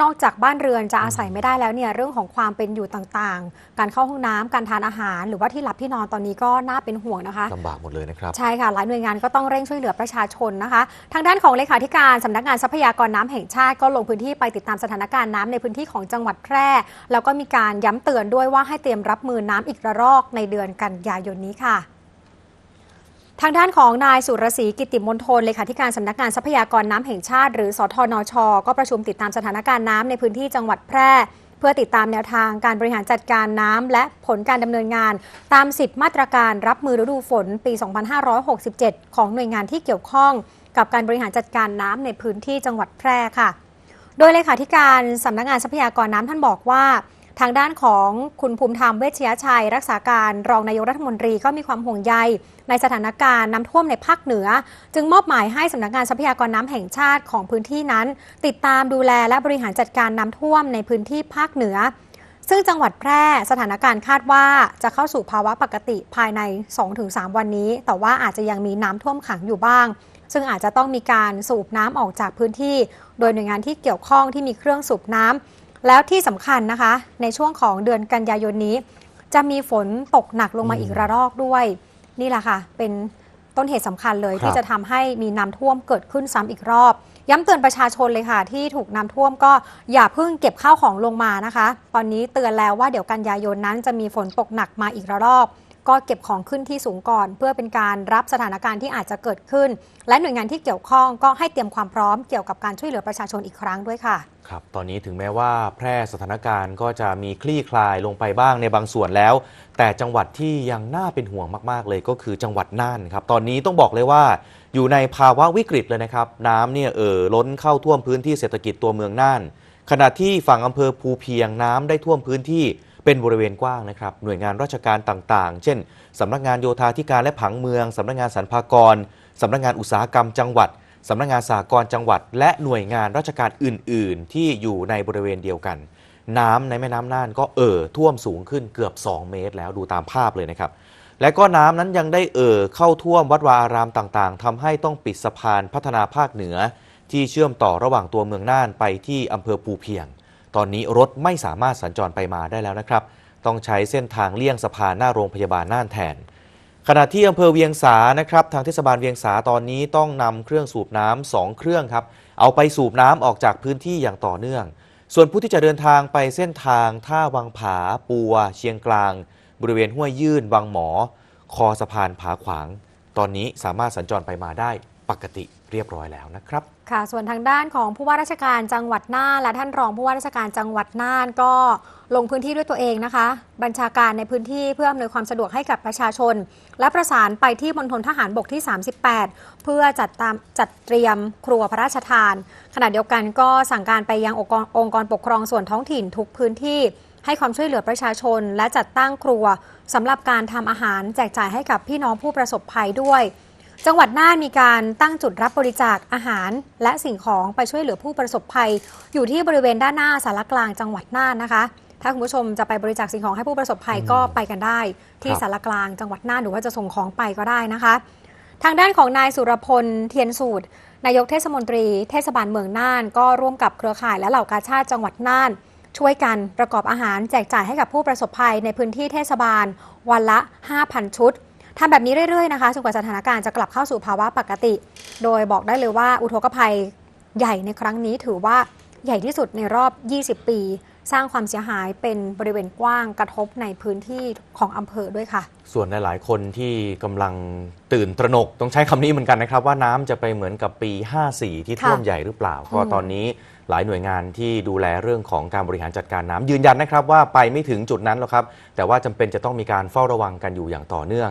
นอกจากบ้านเรือนจะอาศัยไม่ได้แล้วเนี่ยเรื่องของความเป็นอยู่ต่างๆ การเข้าห้องน้ำการทานอาหาร หรือว่าที่หลับที่นอนตอนนี้ก็น่าเป็นห่วงนะคะลำบากหมดเลยนะครับ ใช่ค่ะ หลายหน่วยงานก็ต้องเร่งช่วยเหลือประชาชนนะคะ ทางด้านของเลขาธิการสำนักงานทรัพยากรน้ำแห่งชาติก็ลงพื้นที่ไปติดตามสถานการณ์น้ำในพื้นที่ของจังหวัดแพร่ แล้วก็มีการย้ำเตือนด้วยว่าให้เตรียมรับมือน้ำอีกระรอกในเดือนกันยายนนี้ค่ะ ทางด้านของนายสุรศรีกิติมนทนเลขาธิการสำนักงานทรัพยากรน้ำแห่งชาติ หรือสทนช ก็ประชุมติดตามสถานการณ์น้ำในพื้นที่จังหวัดแพร่ เพื่อติดตามแนวทางการบริหารจัดการน้ำและผลการดำเนินงาน ตาม 10 มาตรการรับมือฤดูฝนปี 2567 ของหน่วยงานที่เกี่ยวข้อง กับการบริหารจัดการน้ำในพื้นที่จังหวัดแพร่ค่ะ โดยเลขาธิการสำนักงานทรัพยากรน้ำท่านบอกว่า ทางด้านของคุณภูมิธรรมเวชยชัย รักษาการรองนายกรัฐมนตรีก็มีความห่วงใย ในสถานการณ์น้ำท่วมในภาคเหนือ จึงมอบหมายให้สำนักงานทรัพยากรน้ำแห่งชาติของพื้นที่นั้น ติดตามดูแลและบริหารจัดการน้ำท่วมในพื้นที่ภาคเหนือ ซึ่งจังหวัดแพร่สถานการณ์คาดว่าจะเข้าสู่ภาวะปกติภายใน 2-3 วันนี้ แต่ว่าอาจจะยังมีน้ำท่วมขังอยู่บ้างซึ่งอาจจะต้องมีการสูบน้ำออกจากพื้นที่ โดยหน่วยงานที่เกี่ยวข้องที่มีเครื่องสูบน้ำ แล้วที่สำคัญนะคะ ในช่วงของเดือนกันยายนนี้ จะมีฝนตกหนักลงมาอืมอีกระลอกด้วย นี่แหละค่ะ เป็นต้นเหตุสำคัญเลยครับที่จะทำให้มีน้ำท่วมเกิดขึ้นซ้ำอีกรอบ ย้ำเตือนประชาชนเลยค่ะ ที่ถูกน้ำท่วมก็อย่าเพิ่งเก็บข้าวของลงมานะคะ ตอนนี้เตือนแล้วว่าเดี๋ยวกันยายนนั้นจะมีฝนตกหนักมาอีกระลอก ก็เก็บของขึ้นที่สูงก่อน เพื่อเป็นการรับสถานการณ์ที่อาจจะเกิดขึ้น และหน่วยงานที่เกี่ยวข้องก็ให้เตรียมความพร้อมเกี่ยวกับการช่วยเหลือประชาชนอีกครั้งด้วยค่ะครับตอนนี้ถึงแม้ว่าแพร่สถานการณ์ก็จะมีคลี่คลายลงไปบ้างในบางส่วนแล้ว แต่จังหวัดที่ยังน่าเป็นห่วงมาก ๆ เลยก็คือจังหวัดน่านครับตอนนี้ต้องบอกเลยว่าอยู่ในภาวะวิกฤตเลยนะครับ น้ำเนี่ยเอ่อล้นเข้าท่วมพื้นที่เศรษฐกิจตัวเมืองน่าน ขณะที่ฝั่งอำเภอภูเพียงน้ำได้ท่วมพื้นที่ เป็นบริเวณกว้างนะครับ หน่วยงานราชการต่างๆ เช่นสำนักงานโยธาธิการและผังเมืองสำนักงานสรรพากรสำนักงานอุตสาหกรรมจังหวัดสำนักงานสหกรจังหวัด และหน่วยงานราชการอื่น ๆ ที่อยู่ในบริเวณเดียวกัน น้ำในแม่น้ำน่านก็เอ่อท่วมสูงขึ้นเกือบ 2 เมตร แล้วดูตามภาพเลยนะครับ และก็น้ำนั้นยังได้เอ่อเข้าท่วมวัดวาอารามต่าง ๆทำให้ต้องปิดสะพานพัฒนาภาคเหนือ ที่เชื่อมต่อระหว่างตัวเมืองน่านไปที่อำเภอภูเพียง ตอนนี้รถไม่สามารถสัญจรไปมาได้แล้วนะครับ ต้องใช้เส้นทางเลี่ยงสะพานหน้าโรงพยาบาลน่านแทน ขณะที่อำเภอเวียงสานะครับ ทางเทศบาลเวียงสาตอนนี้ต้องนำเครื่องสูบน้ำสองเครื่องครับ เอาไปสูบน้ำออกจากพื้นที่อย่างต่อเนื่อง ส่วนผู้ที่จะเดินทางไปเส้นทางท่าวังผา ปัว เชียงกลาง บริเวณห้วยยื่น วังหมอ คอสะพานผาขวาง ตอนนี้สามารถสัญจรไปมาได้ปกติ เรียบร้อยแล้วนะครับ ค่ะ ส่วนทางด้านของผู้ว่าราชการจังหวัดน่านและท่านรองผู้ว่าราชการจังหวัดน่านก็ลงพื้นที่ด้วยตัวเองนะคะ บัญชาการในพื้นที่เพื่ออำนวยความสะดวกให้กับประชาชน และประสานไปที่มณฑลทหารบกที่ 38 เพื่อจัดตามจัดเตรียมครัวพระราชทาน ขณะเดียวกันก็สั่งการไปยังองค์กรองค์กรปกครองส่วนท้องถิ่นทุกพื้นที่ ให้ความช่วยเหลือประชาชน และจัดตั้งครัวสำหรับการทำอาหารแจกจ่ายให้กับพี่น้องผู้ประสบภัยด้วย จังหวัดน่านมีการตั้งจุดรับบริจาคอาหาร และสิ่งของไปช่วยเหลือผู้ประสบภัย อยู่ที่บริเวณด้านหน้าสารกลางจังหวัดน่านนะคะ ถ้าคุณผู้ชมจะไปบริจาคสิ่งของให้ผู้ประสบภัยก็ไปกันได้ ที่สารกลางจังหวัดน่านหรือว่าจะส่งของไปก็ได้นะคะ ทางด้านของนายสุรพลเทียนสูตร นายกเทศมนตรี เทศบาลเมืองน่าน ก็ร่วมกับเครือข่ายและเหล่ากาชาติจังหวัดน่าน ช่วยกันประกอบอาหารแจกจ่ายให้กับผู้ประสบภัยในพื้นที่เทศบาล วันละ 5,000 ชุด ทำแบบนี้เรื่อยๆนะคะจนกว่าสถานการณ์จะกลับเข้าสู่ภาวะปกติ โดยบอกได้เลยว่าอุทกภัยใหญ่ในครั้งนี้ถือว่าใหญ่ที่สุดในรอบ 20 ปี สร้างความเสียหายเป็นบริเวณกว้างกระทบในพื้นที่ของอำเภอด้วยค่ะ ส่วนหลายๆคนที่กำลังตื่นตระหนก ต้องใช้คำนี้เหมือนกันนะครับ ว่าน้ำจะไปเหมือนกับปี 54 ที่ท่วมค่ะใหญ่หรือเปล่า ก็อืมตอนนี้หลายหน่วยงานที่ดูแลเรื่องของการบริหารจัดการน้ำยืนยันนะครับว่าไปไม่ถึงจุดนั้นหรอกครับ แต่ว่าจำเป็นจะต้องมีการเฝ้าระวังกันอยู่อย่างต่อเนื่อง